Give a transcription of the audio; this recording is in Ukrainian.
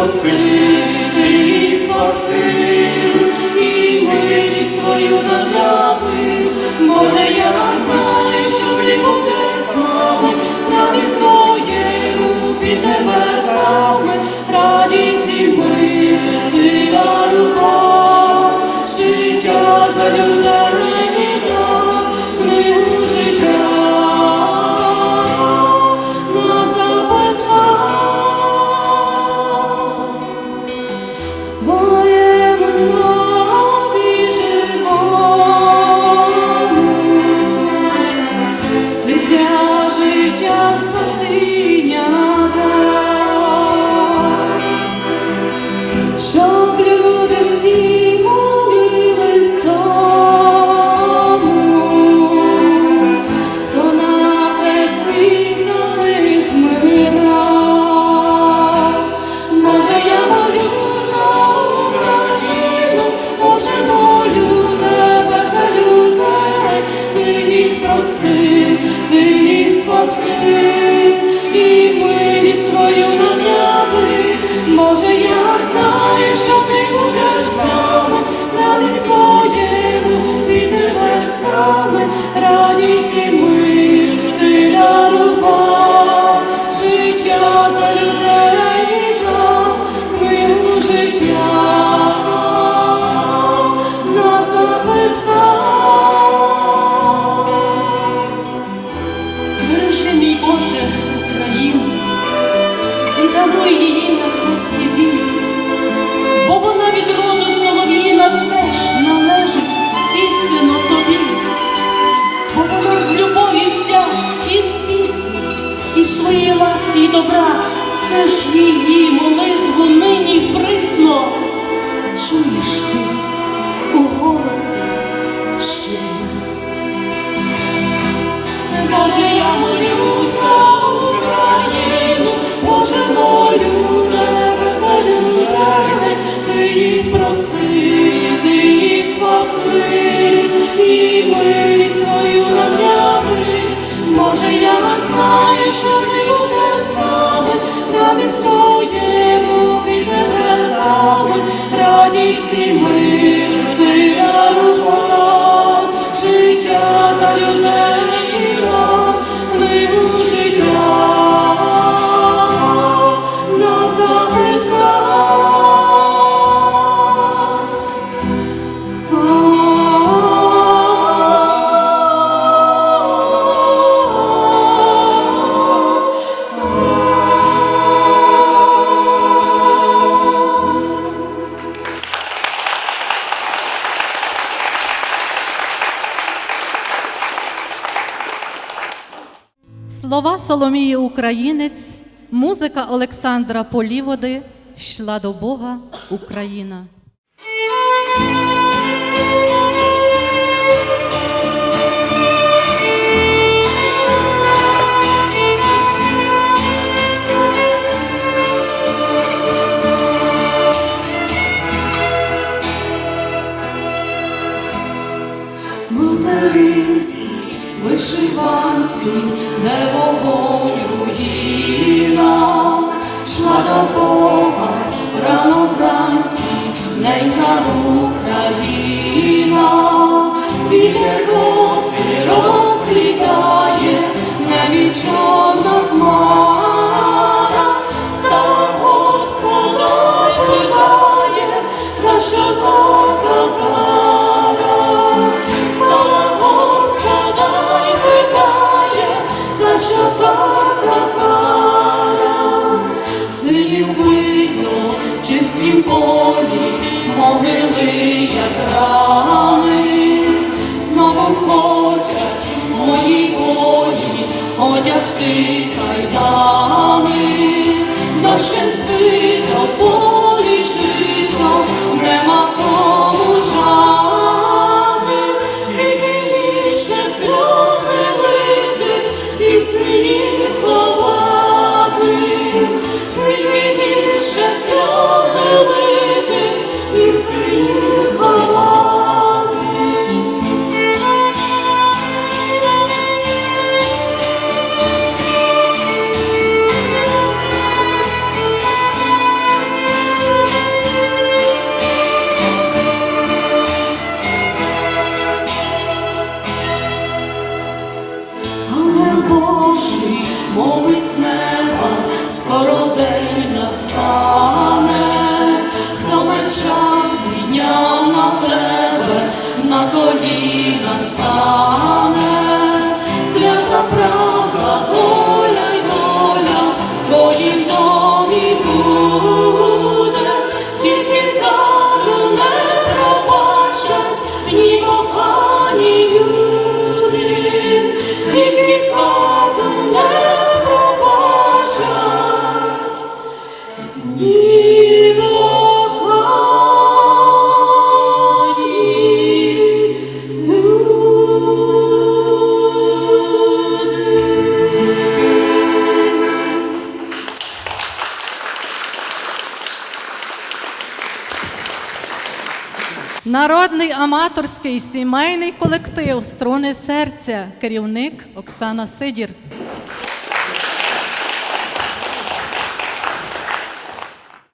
спасти, ти спасти, і милість свою нам дай. você. добра, це ж її молитву нині присно. Чуєш ти у голосі ще. Боже, я молюсь, за Україну, Боже, молю тебе за людей, ти їх прости, ти їх спаси, і милість свою направи, Боже, я вас знаю, що. місті ми. Соломії Українець, музика Олександра Поліводи йшла до Бога Україна. одягти кайдани, дощем спить. На коліна стане, Народний аматорський сімейний колектив Струни серця, керівник Оксана Сидір.